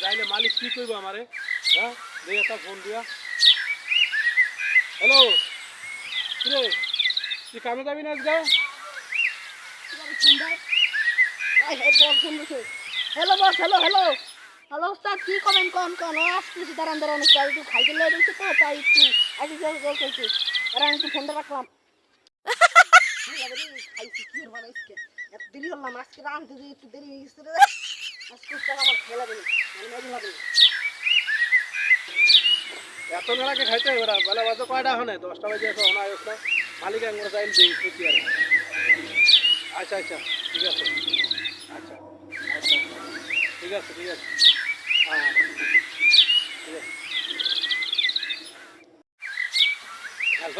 দেয় মানে কি করব আমারে হ্যাঁ? দিয়ে একটা ফোন দিয়া। হ্যালো কিরে? তুই কামে যাবি না আজকে? Hello boss hello hello hello ওস্তাদ কি কমেন কোন কোন আসতেছি দাঁড়ান দাঁড়ান ওস্তাদ একটু খাইতে লেগে দিচ্ছে তো, তাই একটু একটু জল জল করছি দাঁড়ান, একটু ফোনটা রাখলাম। খাইছি, কি বানাইছি এত দেরি হলাম আজকে রাঁধতে যে একটু দেরি হয়ে উস্তাদ দেবে মানে খাইতে হবে বেলা বাজে কয়টা হনে? দশটা বাজে এসে হনা আসে না মালিক একবার যাইল দিই খুঁজি আর। আচ্ছা আচ্ছা ঠিক আছে। আচ্ছা আচ্ছা ঠিক আছে ঠিক আছে। ঠিক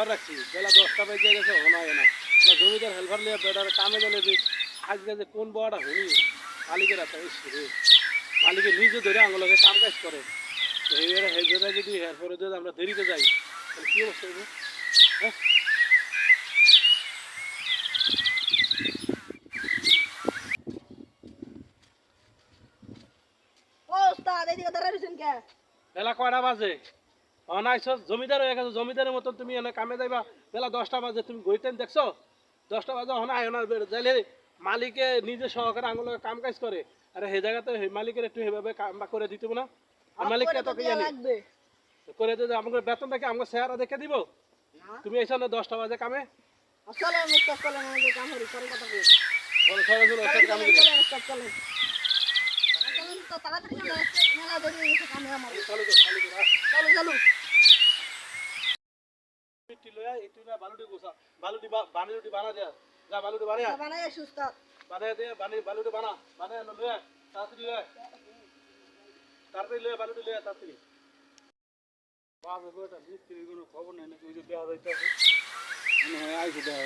রাখছি। বেলা দশটা বাজে গেছে হনা হয় না জমিদার হেলপার লিয়ে বেটার কামে গেলে যে আজকে যে কোন বড়টা হনি মালিকের একটা রে মালিকের নিজে ধরে আঙুলকে কাম কাজ করে এইবারে এইবারে যদি এরপরে যদি আমরা দেরিতে যাই, তাহলে কী অবস্থা হ্যাঁ? ও ওস্তাদ এদিকে দাঁড়াইছেন কে? বেলা কয়টা বাজে? অনাইছ জমিদার হয়ে গেছো জমিদারের মতন তুমি এনে কামে যাইবা। বেলা দশটা বাজে তুমি গইতেন দেখছ? দশটা বাজে হনা আয় না যাইলে মালিকে নিজে সহকারে আঙুল কাম কাজ করে। আরে সেই জায়গাতে মালিকের একটু সেভাবে কাম করে দিতে না? আর মালিককে লাগবে। করে দিয়ে আমাকে বেতনটা কি আমাকে চেহারা দেখে দিব? তুমি এসে না দশটা বাজে কামে? চলেন আমাদের কাম করি চলেন কথা বলি চলো চলো কামে চলেন। তো তাড়াতাড়ি মেলা দেরি হয়ে গেছে চলো লয়া না বালুটি গোসা বালুটি বা- বানিরুটি বানা দেয়া যা বালুটি বানিয়া বানাই আসি উস্তাদ বানিয়ে দে বানি বালুটি বানা আনো লয়া তাড়াতাড়ি লয়া তাড়াতাড়ি লয়া বালুটি লয়া তাড়াতাড়ি রে বেটা মিস্ত্রি কোনো খবর নাই নাকি ওই যে দেওয়া যাইতেছে মনে হয় আইসে দেওয়া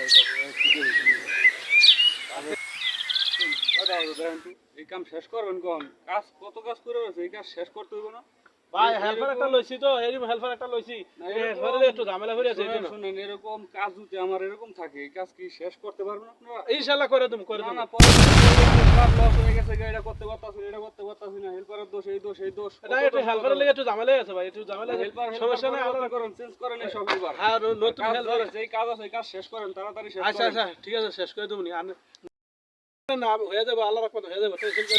যাইতেছে এই কাম শেষ করবেন কোন? কাজ কত কাজ করে রয়েছে? এই কাজ শেষ করতে হইব না। ভাই হেল্পার একটা লইছি তো হেল্পার একটা লইছি। হেল্পারে একটু ঝামেলা হয়ে আছে শুনেন, এরকম কাজ যদি আমার এরকম থাকে এই কাজ কি শেষ করতে পারবেন আপনারা? ইনশাআল্লাহ করে তুমি করে তুমি না পরে সব লস হয়ে গেছে এটা করতে পারতাছি এটা করতে পারতাছি না হেল্পারের দোষ এই দোষ এই দোষ একটু হেল্পারের লেগে একটু ঝামেলা আছে ভাই একটু ঝামেলা আছে। হেল্পার সমস্যা নাই আলাদা করেন চেঞ্জ করেন এই সব এবার। হ্যাঁ নতুন হেল্পার ধরে, যেই কাজ আছে এই কাজ শেষ করেন তাড়াতাড়ি শেষ আচ্ছা করেন। আচ্ছা ঠিক আছে শেষ করে দেবো নি। না হয়ে যাবে আল্লাহ রাখব হয়ে যাবে টেনশন করে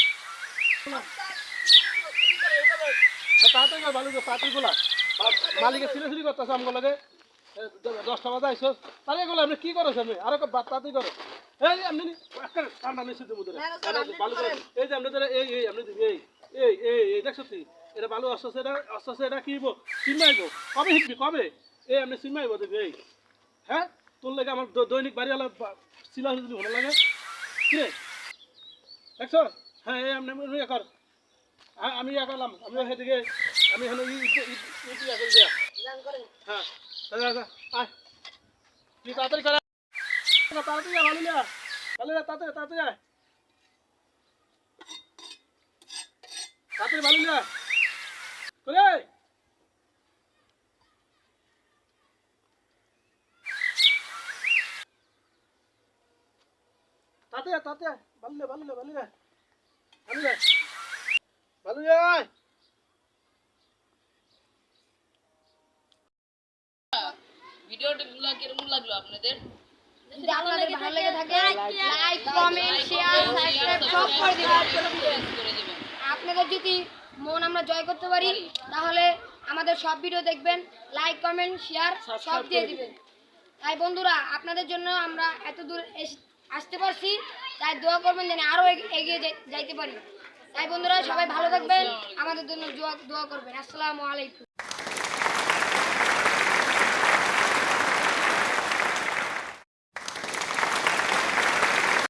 আর তাড়াতাড়ি কর, বালু কর, তাড়াতাড়ি গোলা মালিকের ছিঁড়ে ছিঁড়ি করতেছে আমগুলো লাগে। এ, দ- দশটা বাজে আইসো। তাহলে এগুলো আপনি কি করো আপনি আরও তাড়াতাড়ি করো। এই যে আপনি ঠান্ডা নিশ্চিত দেবো। এই যে আপনি এই এই আপনি দিবি, এই এই এই এই দেখছ তুই এটা বালু আস্তে আস্তে এটা আস্তে আস্তে এটা কি হইব? সিমাইব কবে শিখবি কবে? এই আপনি সিমাইব দেখবি এই। হ্যাঁ? তোর লাগে আমার দৈনিক বাড়ি আলা সিলা যদি ভালো লাগে কি? দেখছ হ্যাঁ এই আপনি আপনি ইয়ে কর। হ্যাঁ আমি ইয়ে করলাম আমি সেদিকে আমি এখানে ই- ই- ই- ই- ইয়ে করে দিয়া। হ্যাঁ আচ্ছা আচ্ছা আয়। তুই তাড়াতাড়ি কর। তাড়াতাড়ি আয়, ভালো না ভালো না তাড়াতাড়ি তাড়াতাড়ি তাড়াতাড়ি ভালো করে তাড়াতাড়ি আয়, ভালো ভালো ভালো ভালো ভালো না আয়। কীরকম লাগল? আপনাদের যদি আপনাদের? ভালো লেগে থাকে? লাইক কমেন্ট শেয়ার সাবস্ক্রাইব সব করে দিবেন। আপনাদের যদি মন আমরা জয় করতে পারি তাহলে আমাদের সব ভিডিও দেখবেন। লাইক কমেন্ট শেয়ার সব দিয়ে দিবেন। তাই বন্ধুরা আপনাদের জন্য আমরা এত দূর এস- আসতে পারছি, তাই দোয়া করবেন যেন আরও এগিয়ে যাইতে পারি। তাই বন্ধুরা, সবাই ভালো থাকবেন। আমাদের জন্য দোয়া করবেন। আসসালামু আলাইকুম।